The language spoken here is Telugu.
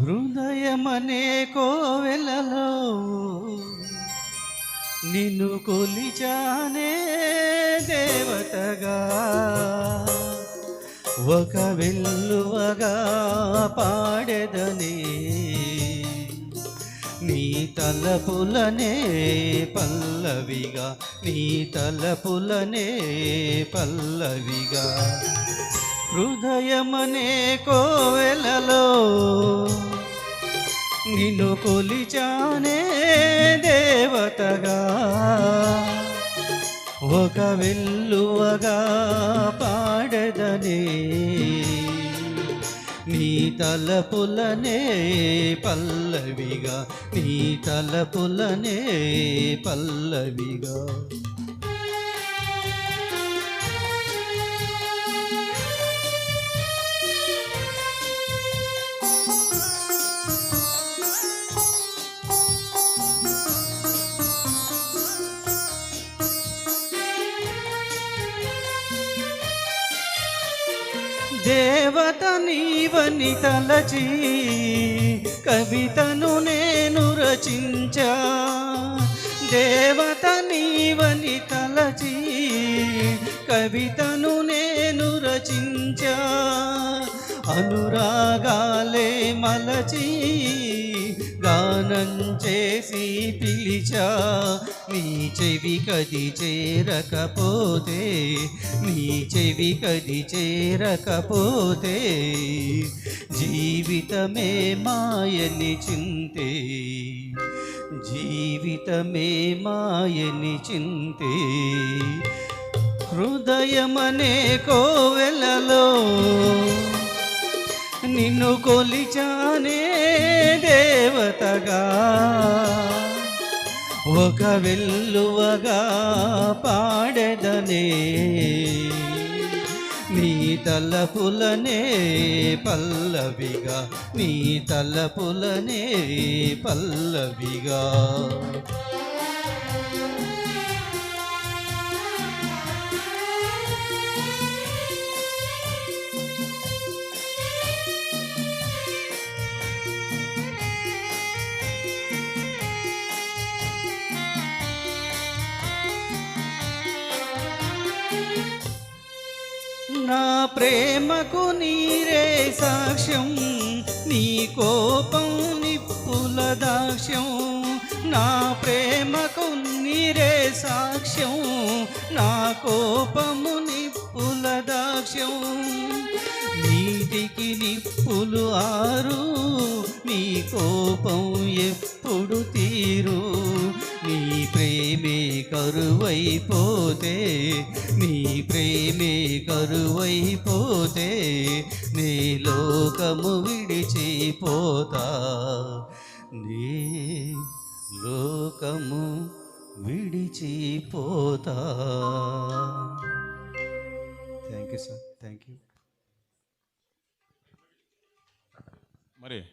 హృదయమనే కోవెలలో నిన్ను కొలిచానే దేవతగా. ఒక వెల్లువగా పాడెదని నీ తలపులనే పల్లవిగా నీ తలపులనే పల్లవిగా. హృదయమనే కోవెలలో నిన్ను కొలిచానే దేవతగా. ఒక వెల్లువగా పాడదనే నీ తలపులనే పల్లవిగా నీ తలపులనే పల్లవిగా. దేవత నీవని తలచి కవితను నేను రచించా. దేవత నీవని తలచి కవితను నేను రచించా. అనురాగాలే మలచి గానం చేసి పిలిచా. నీ చెవి కది చేరకపోతే చెవి కది చేరకపోతే జీవితమే మాయని చింతే. జీవితమే మాయని చింతే. హృదయమనే కోవెలలో నిన్ను కొలిచానే దేవతగా. ఒక వెల్లువగా పాడెదనే నీ తలపులనే పల్లవిగా నీ తలపులనే పల్లవిగా. thank you నా ప్రేమకు నీరే సాక్ష్యం నీ కోపం నిప్పుల దాక్ష్యం. నా ప్రేమకు నీరే సాక్ష్యం నా కోపము నిప్పుల దాక్ష్యం. నీటికి నిప్పులు ఆరు నీ కోపం ఎప్పుడు తీరు. నీ ప్రేమే కరువైపోతే నీ ప్రేమే కరువైపోతే నీ లోకము విడిచిపోతా. నీ లోకము విడిచిపోతా. Thank you sir thank you మరి